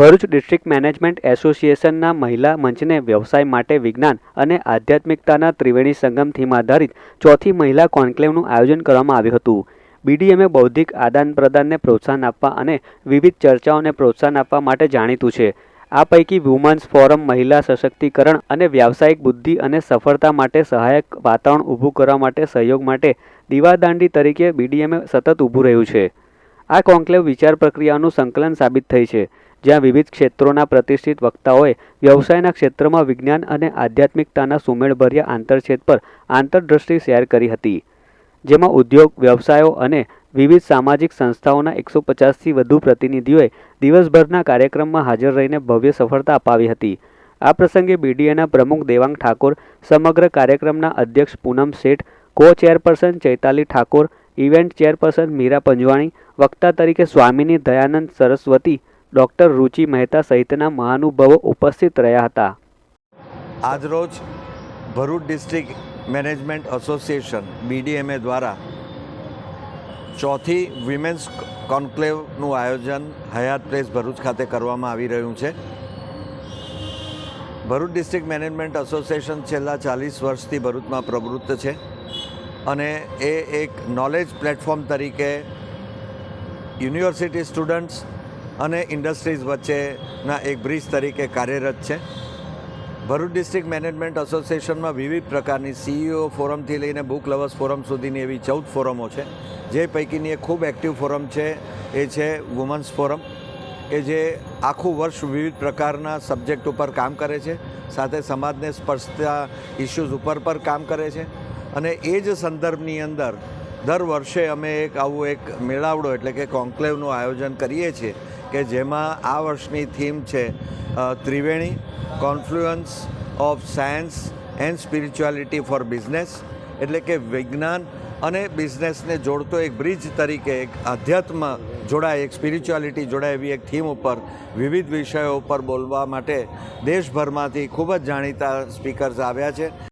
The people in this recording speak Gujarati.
ભરૂચ ડિસ્ટ્રિક્ટ મેનેજમેન્ટ એસોસિએશનના મહિલા મંચને વ્યવસાય માટે વિજ્ઞાન અને આધ્યાત્મિકતાના ત્રિવેણી સંગમ થીમ આધારિત ચોથી મહિલા કોન્ક્લેવનું આયોજન કરવામાં આવ્યું હતું. બીડીએમએ બૌદ્ધિક આદાન પ્રદાનને પ્રોત્સાહન આપવા અને વિવિધ ચર્ચાઓને પ્રોત્સાહન આપવા માટે જાણીતું છે. આ પૈકી વુમન્સ ફોરમ, મહિલા સશક્તિકરણ અને વ્યાવસાયિક બુદ્ધિ અને સફળતા માટે સહાયક વાતાવરણ ઊભું કરવા માટે સહયોગ માટે દીવાદાંડી તરીકે બીડીએમએ સતત ઊભું રહ્યું છે. આ કોન્ક્લેવ વિચાર પ્રક્રિયાનું સંકલન સાબિત થઈ છે, જ્યાં વિવિધ ક્ષેત્રોના પ્રતિષ્ઠિત વક્તાઓએ વ્યવસાયના ક્ષેત્રમાં વિજ્ઞાન અને આધ્યાત્મિકતાના સુમેળભર્યા આંતરછેદ પર આંતરદ્રષ્ટિ શેર કરી હતી, જેમાં ઉદ્યોગ, વ્યવસાયો અને વિવિધ સામાજિક સંસ્થાઓના એકસો પચાસથી વધુ પ્રતિનિધિઓએ દિવસભરના કાર્યક્રમમાં હાજર રહીને ભવ્ય સફળતા અપાવી હતી. આ પ્રસંગે બીડીએના પ્રમુખ દેવાંગ ઠાકોર, સમગ્ર કાર્યક્રમના અધ્યક્ષ Poonam Sheth co chairperson Chaitali Thakor event chairperson Meera Panjwani, વક્તા તરીકે સ્વામીની દયાનંદ સરસ્વતી, ડૉક્ટર રુચિ મહેતા સહિતના મહાનુભાવો ઉપસ્થિત રહ્યા હતા. આજરોજ Bharuch district management association BDMA દ્વારા ચોથી વિમેન્સ કોન્ક્લેવનું આયોજન હયાત પ્લેસ ભરૂચ ખાતે કરવામાં આવી રહ્યું છે. ભરૂચ ડિસ્ટ્રિક્ટ મેનેજમેન્ટ એસોસિએશન છેલ્લા ચાલીસ વર્ષથી ભરૂચમાં પ્રવૃત્ત છે. અને એ એક નોલેજ પ્લેટફોર્મ તરીકે યુનિવર્સિટી સ્ટુડન્ટ્સ અને ઇન્ડસ્ટ્રીઝ વચ્ચેના એક બ્રિજ તરીકે કાર્યરત છે. ભરૂચ ડિસ્ટ્રિક્ટ મેનેજમેન્ટ એસોસિએશનમાં વિવિધ પ્રકારની સીઈઓ ફોરમથી લઈને બુક લવર્સ ફોરમ સુધીની એવી ચૌદ ફોરમો છે. જે પૈકીની એક ખૂબ એક્ટિવ ફોરમ છે, એ છે વુમન્સ ફોરમ કે જે આખું વર્ષ વિવિધ પ્રકારના સબ્જેક્ટ ઉપર કામ કરે છે. સાથે સમાજને સ્પર્શતા ઇસ્યુઝ ઉપર પર કામ કરે છે. અને એ જ સંદર્ભની અંદર દર વર્ષે અમે એક આવું એક મેળાવડો એટલે કે કોન્ક્લેવનું આયોજન કરીએ છીએ કે જેમાં આ વર્ષની થીમ છે Triveni, confluence of science and spirituality for business. એટલે કે વિજ્ઞાન અને બિઝનેસને જોડતો એક બ્રિજ તરીકે એક અધ્યાત્મ જોડાય, એક સ્પિરિચ્યુઆલિટી જોડાય એવી એક થીમ ઉપર વિવિધ વિષયો ઉપર બોલવા માટે દેશભરમાંથી ખૂબ જ જાણીતા સ્પીકર્સ આવ્યા છે.